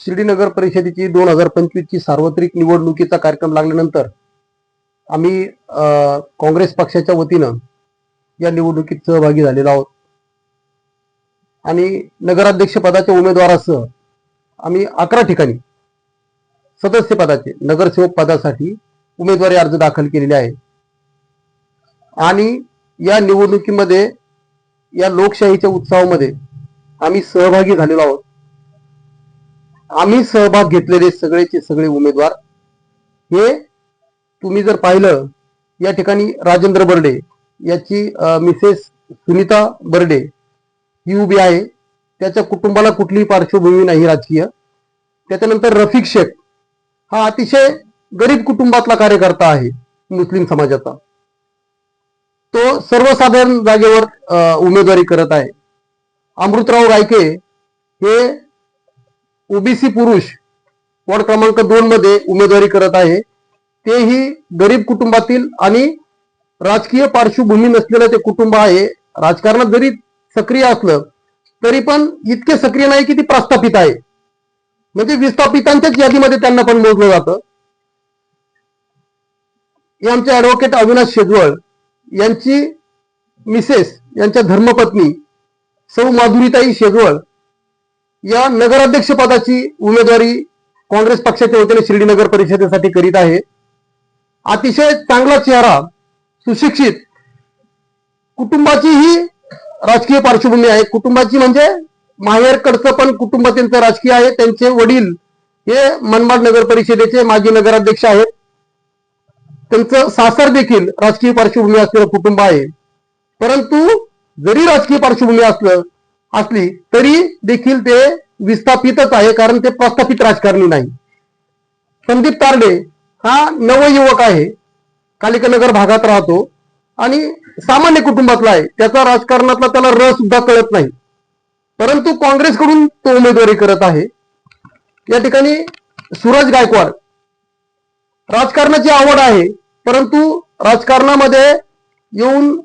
शिर्डी नगर परिषदेची दोन हजार पंचवीसची सार्वत्रिक निवडणुकीचा कार्यक्रम लागल्यानंतर आम्ही काँग्रेस पक्षाच्या वतीनं या निवडणुकीत सहभागी झालेलो आहोत. आणि नगराध्यक्ष पदाच्या उमेदवारासह आम्ही अकरा ठिकाणी सदस्य पदाचे नगरसेवक पदासाठी उमेदवारी अर्ज दाखल केलेले आहे आणि या निवडणुकीमध्ये या लोकशाहीच्या उत्सवामध्ये आम्ही सहभागी झालेलो आहोत. आम्ही सहभाग घेतलेले सगळेचे सगळे उमेदवार. हे तुम्ही जर पाहिलं या ठिकाणी राजेंद्र बर्डे याची मिसेस सुनीता बर्डे ही उभी आहे. त्याच्या कुटुंबाला कुठलीही पार्श्वभूमी नाही राजकीय. त्याच्यानंतर रफिक शेख हा अतिशय गरीब कुटुंबातला कार्यकर्ता आहे मुस्लिम समाजाचा. तो सर्वसाधारण जागेवर उमेदवारी करत आहे. अमृतराव गायके हे ओबीसी पुरुष वॉर्ड क्रमांक दोन मध्ये उमेदवारी करत आहे. तेही गरीब कुटुंबातील आणि राजकीय पार्श्वभूमी नसलेलं ते कुटुंब आहे. राजकारणात जरी सक्रिय असलं तरी पण इतके सक्रिय नाही की ती प्रस्थापित आहे. म्हणजे विस्थापितांच्याच यादीमध्ये त्यांना पण मोजलं जातं. हे आमचे ऍडव्होकेट अविनाश शेजवळ यांची मिसेस यांच्या धर्मपत्नी सौ माधुरीताई शेजवळ या नगराध्यक्ष पदाची उमेदवारी काँग्रेस पक्षाच्या वतीने शिर्डी नगर परिषदेसाठी करीत आहे. अतिशय चांगला चेहरा सुशिक्षित कुटुंबाची ही राजकीय पार्श्वभूमी आहे. कुटुंबाची म्हणजे माहेरकडचं पण कुटुंब त्यांचं राजकीय आहे. त्यांचे वडील हे मनमाड नगर परिषदेचे माजी नगराध्यक्ष आहेत. त्यांचं सासर देखील राजकीय पार्श्वभूमी असलेलं कुटुंब आहे. परंतु जरी राजकीय पार्श्वभूमी असलं असली तरी देखील ते विस्थापितच आहे कारण ते प्रस्थापित राजकारणी नाही. संदीप तारडे हा नवयुवक आहे. कालिकानगर भागात राहतो आणि सामान्य कुटुंबातला आहे. त्याचा राजकारणातला त्याला र सुद्धा कळत नाही. परंतु काँग्रेसकडून तो उमेदवारी करत आहे. या ठिकाणी सूरज गायकवाड. राजकारणाची आवड आहे परंतु राजकारणामध्ये येऊन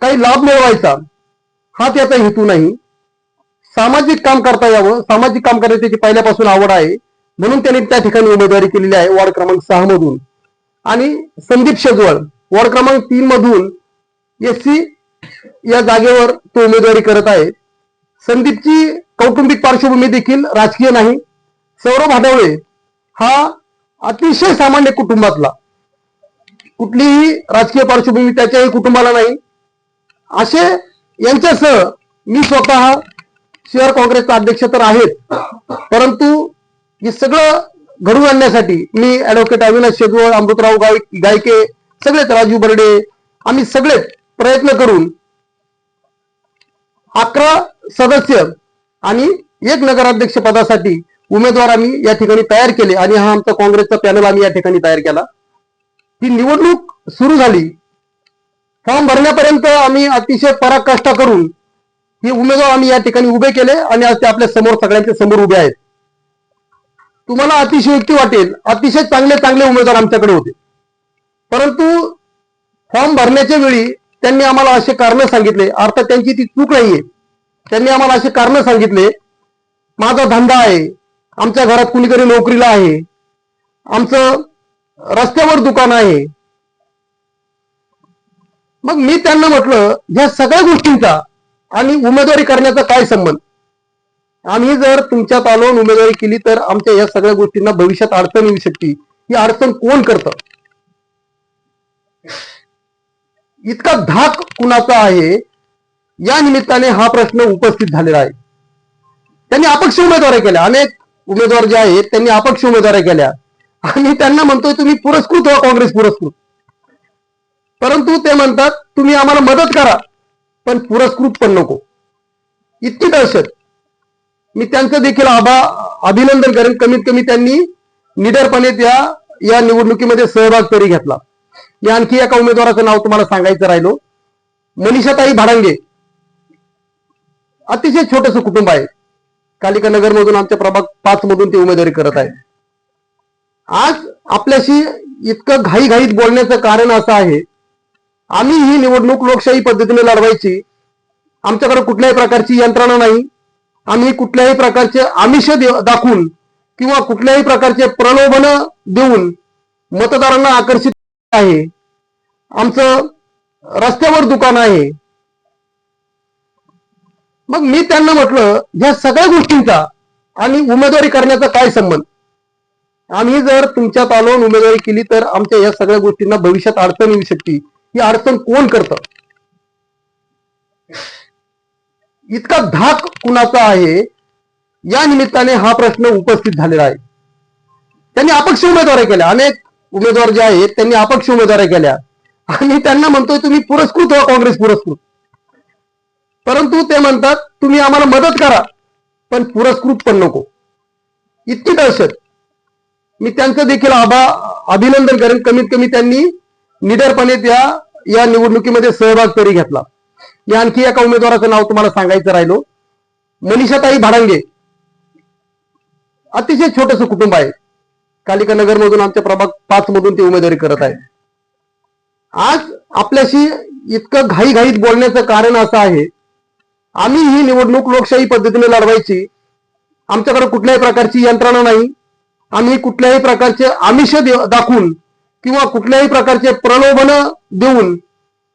काही लाभ मिळवायचा. हा त्याचा हेतू नाही. सामाजिक काम करता यावं. सामाजिक काम करायची त्याची पहिल्यापासून आवड आहे. म्हणून त्यांनी त्या ठिकाणी उमेदवारी केलेली आहे वॉर्ड क्रमांक सहा मधून. आणि संदीप शेजवळ वॉर्ड क्रमांक तीन मधून एस सी या जागेवर तो उमेदवारी करत आहे. संदीपची कौटुंबिक पार्श्वभूमी देखील राजकीय नाही. सौरभ हाडवळे हा अतिशय सामान्य कुटुंबातला. कुठलीही राजकीय पार्श्वभूमी त्याच्याही कुटुंबाला नाही. असे यांच्यासह मी स्वतः शहर काँग्रेसचा अध्यक्ष तर आहेत. परंतु हे सगळं घडून आणण्यासाठी मी ऍडव्होकेट अविनाश शेजवळ अमृतराव गाय गायके सगळेच राजू बर्डे आम्ही सगळे प्रयत्न करून अकरा सदस्य आणि एक नगराध्यक्ष पदासाठी उमेदवार आम्ही या ठिकाणी तयार केले आणि हा आमचा काँग्रेसचा पॅनल आम्ही या ठिकाणी तयार केला. ही निवडणूक सुरू झाली. फॉर्म भरण्यापर्यंत आम्ही अतिशय पराकाष्ठा करून हे उमेदवार आम्ही या ठिकाणी उभे केले आणि आज ते आपल्यासमोर सगळ्यांच्या समोर उभे आहेत. तुम्हाला अतिशयोक्ती वाटेल. अतिशय चांगले चांगले उमेदवार आमच्याकडे होते. परंतु फॉर्म भरण्याच्या वेळी त्यांनी आम्हाला असे कारण सांगितले. अर्थात त्यांची ती चूक नाहीये. त्यांनी आम्हाला असे कारण सांगितले. माझा धंदा आहे. आमच्या घरात कुणीतरी नोकरीला आहे. आमचं रस्त्यावर दुकान आहे. मग मी त्यांना म्हटलं ह्या सगळ्या गोष्टींचा आणि उमेदवारी करण्याचा काय संबंध? आम्ही जर तुमच्यात आलो उमेदवारी केली तर आमच्या या सगळ्या गोष्टींना भविष्यात अडचण येऊ शकते. ही अडचण कोण करतं? इतका धाक कुणाचा आहे? या निमित्ताने हा प्रश्न उपस्थित झालेला आहे. त्यांनी अपक्ष उमेदवारी केल्या. अनेक उमेदवार जे आहेत त्यांनी अपक्ष उमेदवारी केल्या. आणि त्यांना म्हणतोय तुम्ही पुरस्कृत व्हा काँग्रेस पुरस्कृत. परंतु ते म्हणतात तुम्ही आम्हाला मदत करा पण पुरस्कृत पण नको. इतकी दहशत. मी त्यांचं देखील आभा अभिनंदन करेन. कमीत कमी त्यांनी निडरपणे त्या या निवडणुकीमध्ये सहभाग तरी घेतला. मी आणखी एका उमेदवाराचं नाव तुम्हाला सांगायचं राहिलो. मनीषाताई भाडांगे. अतिशय छोटस कुटुंब आहे. कालिका नगर मधून आमच्या प्रभाग पाच मधून ते उमेदवारी करत आहे आज आपल्याशी इतकं घाईघाईत बोलण्याचं कारण असं आहे आम्ही ही निवडणूक लोकशाही पद्धतीने लढवायची. आमच्याकडे कुठल्याही प्रकारची यंत्रणा नाही. आम्ही कुठल्याही प्रकारचे आमिष दाखवून किंवा कुठल्याही प्रकारचे प्रलोभन देऊन मतदारांना आकर्षित आहे. आमचं रस्त्यावर दुकान आहे. मग मी त्यांना म्हटलं ह्या सगळ्या गोष्टींचा आणि उमेदवारी करण्याचा काय संबंध? आम्ही जर तुमच्यात आलो उमेदवारी केली तर आमच्या या सगळ्या गोष्टींना भविष्यात अडचण येऊ शकते. ही अडचण कोण करतं? इतका धाक कुणाचा आहे? या निमित्ताने हा प्रश्न उपस्थित झालेला आहे. त्यांनी अपक्ष उमेदवारी केल्या. अनेक उमेदवार जे आहेत त्यांनी अपक्ष उमेदवारी केल्या. आणि त्यांना म्हणतोय तुम्ही पुरस्कृत व्हा काँग्रेस पुरस्कृत. परंतु ते म्हणतात तुम्ही आम्हाला मदत करा पण पुरस्कृत पण नको. इतकी दहशत. मी त्यांचं देखील आभा अभिनंदन करेन. कमीत कमी त्यांनी निडरपणे त्या या निवडणुकीमध्ये सहभाग तरी घेतला. या आणखी एका उमेदवाराचं नाव तुम्हाला सांगायचं राहिलो. मनीषाताई भाडंगे. अतिशय छोटस कुटुंब आहे. कालिका नगर मधून आमच्या प्रभाग पाच मधून ते उमेदवारी करत आहे आज आपल्याशी इतकं घाईघाईत बोलण्याचं कारण असं आहे. आम्ही ही निवडणूक लोकशाही पद्धतीने लढवायची. आमच्याकडे कुठल्याही प्रकारची यंत्रणा नाही. आम्ही कुठल्याही प्रकारचे आमिष दाखवून किंवा कुठल्याही प्रकारचे प्रलोभन देऊन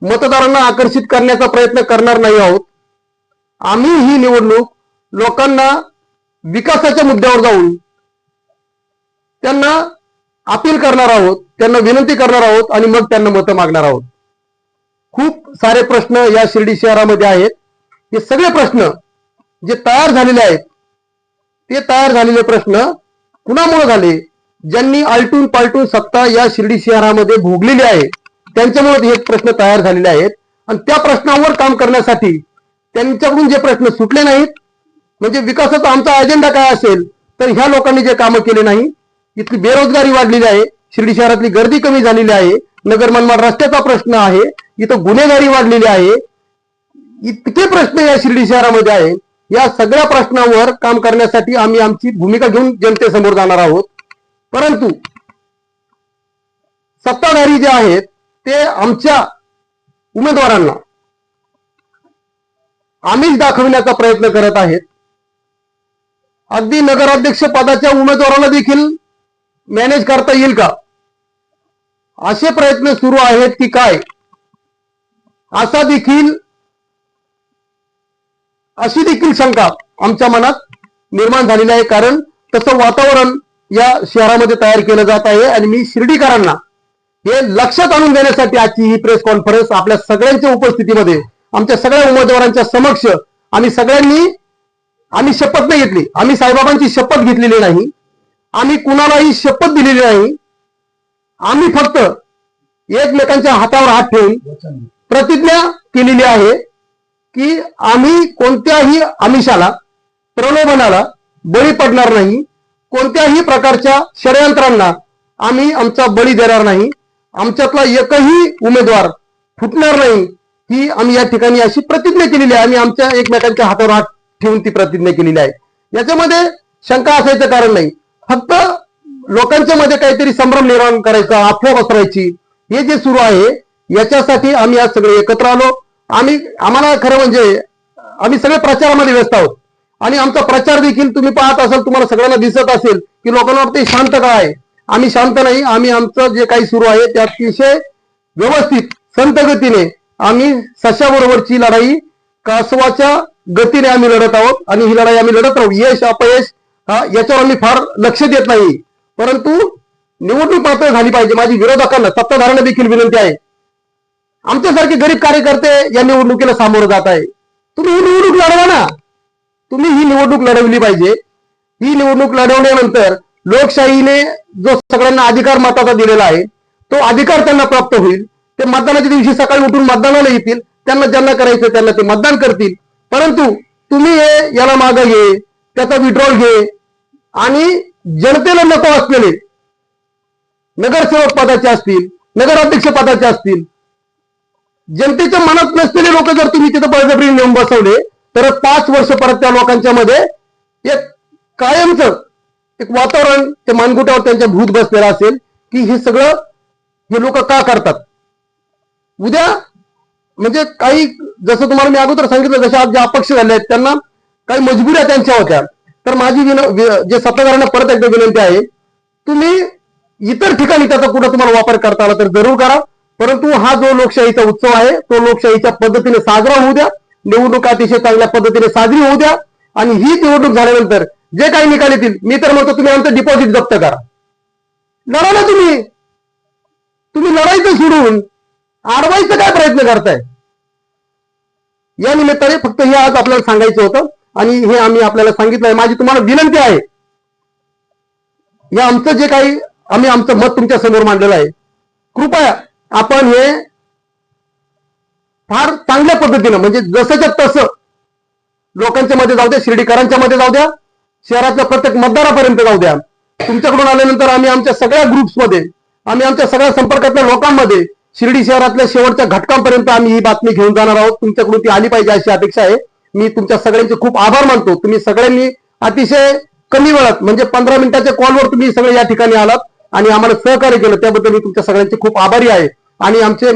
मतदारांना आकर्षित करण्याचा प्रयत्न करणार नाही आहोत. आम्ही ही निवडणूक लोकांना विकासाच्या मुद्द्यावर जाऊन त्यांना अपील करणार आहोत त्यांना विनंती करणार आहोत आणि मग त्यांना मतं मागणार आहोत. खूप सारे प्रश्न या शिर्डी शहरामध्ये आहेत. हे सगळे प्रश्न जे तयार झालेले आहेत ते तयार झालेले प्रश्न कुणामुळे झाले? ज्यांनी आलटून पालटून सत्ता या शिर्डी शहरामध्ये भोगलेली आहे त्यांच्यामुळे हे प्रश्न तयार झालेले आहेत. आणि त्या प्रश्नावर काम करण्यासाठी त्यांच्याकडून जे प्रश्न सुटले नाहीत म्हणजे विकासाचा आमचा अजेंडा काय असेल तर ह्या लोकांनी जे कामं केले नाही इथली बेरोजगारी वाढलेली आहे शिर्डी शहरातली गर्दी कमी झालेली आहे नगर मनमाड रस्त्याचा प्रश्न आहे इथं गुन्हेगारी वाढलेली आहे. इतके प्रश्न या शिर्डी शहरामध्ये आहे या सगळ्या प्रश्नावर काम करण्यासाठी आम्ही आमची भूमिका घेऊन जनतेसमोर जाणार आहोत. परंतु सत्ताधारी जे आहेत ते आमच्या उमेदवारांना आमिष दाखविण्याचा प्रयत्न करत आहेत. अगदी नगराध्यक्ष पदाच्या उमेदवाराला देखील मॅनेज करता येईल का? असे प्रयत्न सुरू आहेत की काय? असा देखील अशी देखील शंका आमच्या मनात निर्माण झालेली आहे. कारण तसं वातावरण या शहरामध्ये तयार केलं जात आहे आणि मी शिर्डीकरांना हे लक्षात आणून देण्यासाठी आजची ही प्रेस कॉन्फरन्स आपल्या सगळ्यांच्या उपस्थितीमध्ये आमच्या सगळ्या उमेदवारांच्या समक्ष आम्ही सगळ्यांनी आम्ही शपथ नाही घेतली. आम्ही साईबाबांची शपथ घेतलेली नाही. आम्ही कुणालाही शपथ दिलेली नाही. आम्ही फक्त एकमेकांच्या हातावर हात ठेवून प्रतिज्ञा केलेली आहे की आम्ही कोणत्याही आमिषाला प्रलोभनाला बळी पडणार नाही. कोणत्याही प्रकारच्या षडयंत्रांना आम्ही आमचा बळी देणार नाही. आमच्यातला एकही उमेदवार फुटणार नाही. ही आम्ही या ठिकाणी अशी प्रतिज्ञा केलेली आहे. आम्ही आमच्या एकमेकांच्या हातावर हात ठेवून ती प्रतिज्ञा केलेली आहे. याच्यामध्ये शंका असायचं कारण नाही. फक्त लोकांच्या मध्ये काहीतरी संभ्रम निर्माण करायचा अफवा पसरायची हे जे सुरू आहे याच्यासाठी आम्ही आज सगळे एकत्र आलो. आम्ही आम्हाला खरं म्हणजे आम्ही सगळे प्रचारामध्ये व्यस्त आहोत. आणि आमचा प्रचार देखील तुम्ही पाहत असाल तुम्हाला सगळ्यांना दिसत असेल की लोकांना वाटते शांत काय आम्ही शांत नाही आम्ही आमचं जे काही सुरू आहे ते अतिशय व्यवस्थित संत गतीने आम्ही सशाबरोबरची लढाई कासवाच्या गतीने आम्ही लढत आहोत आणि ही लढाई आम्ही लढत राहू. यश अपयश हा याच्यावर आम्ही फार लक्ष देत नाही. परंतु निवडणूक पात्र झाली पाहिजे. माझी विरोधकांना सत्ताधाऱ्यांना देखील विनंती आहे. आमच्यासारखे गरीब कार्यकर्ते या निवडणुकीला सामोरं जात आहे. तुम्ही ही निवडणूक लढवा ना. तुम्ही ही निवडणूक लढवली पाहिजे. ही निवडणूक लढवल्यानंतर लोकशाहीने जो सगळ्यांना अधिकार मताचा दिलेला आहे तो अधिकार त्यांना प्राप्त होईल. ते मतदानाच्या दिवशी सकाळी उठून मतदानाला येतील त्यांना ज्यांना करायचं त्यांना ते मतदान करतील. परंतु तुम्ही हे याला मागं घे त्याचा विड्रॉल घे आणि जनतेला नको असलेले नगरसेवक पदाचे असतील नगराध्यक्ष पदाचे असतील जनतेच्या मनात नसलेले लोक जर तुम्ही तिथं बळजबरी नेऊन बसवले तर पाच वर्ष परत त्या लोकांच्या मध्ये एक कायमच एक वातावरण ते मानगुट्यावर त्यांच्या भूत बसलेलं असेल की हे सगळं हे लोक का करतात? उद्या म्हणजे काही जसं तुम्हाला मी अगोदर सांगितलं जसे आज जे अपक्ष झाले आहेत त्यांना काही मजबुऱ्या त्यांच्या होत्या. तर माझी विन जे सत्ताधाऱ्यांना परत एकदा विनंती आहे तुम्ही इतर ठिकाणी त्याचा कुठं तुम्हाला वापर करता आला तर जरूर करा. परंतु हा जो लोकशाहीचा उत्सव आहे तो लोकशाहीच्या पद्धतीने साजरा होऊ द्या. निवडणूक अतिशय चांगल्या पद्धतीने साजरी होऊ द्या. आणि ही निवडणूक झाल्यानंतर जे काही निकाल येतील मी तर म्हणतो तुम्ही आमचं डिपॉझिट जप्त करा. लढा ना तुम्ही. तुम्ही लढायचं सोडून अडवायचं काय प्रयत्न करताय? या निमित्ताने फक्त हे आज आपल्याला सांगायचं होतं आणि हे आम्ही आपल्याला सांगितलं आहे. माझी तुम्हाला विनंती आहे. या आमचं जे काही आम्ही आमचं मत तुमच्यासमोर मांडलेलं आहे. कृपया आपण हे फार चांगल्या पद्धतीनं म्हणजे जसंच्या तसं लोकांच्या मध्ये जाऊ द्या शिर्डीकरांच्या मध्ये जाऊ द्या शहरातल्या प्रत्येक मतदारापर्यंत जाऊ द्या. तुमच्याकडून आल्यानंतर आम्ही आमच्या सगळ्या ग्रुप्समध्ये आम्ही आमच्या सगळ्या संपर्कातल्या लोकांमध्ये शिर्डी शहरातल्या शेवटच्या घटकांपर्यंत आम्ही ही बातमी घेऊन जाणार आहोत. तुमच्याकडून ती आली पाहिजे अशी अपेक्षा आहे. मी तुमच्या सगळ्यांचे खूप आभार मानतो. तुम्ही सगळ्यांनी अतिशय कमी वेळात म्हणजे पंधरा मिनिटाच्या कॉलवर तुम्ही सगळे या ठिकाणी आलात आणि आम्हाला सहकार्य केलं. त्याबद्दल मी तुमच्या सगळ्यांचे खूप आभारी आहे. आणि आमचे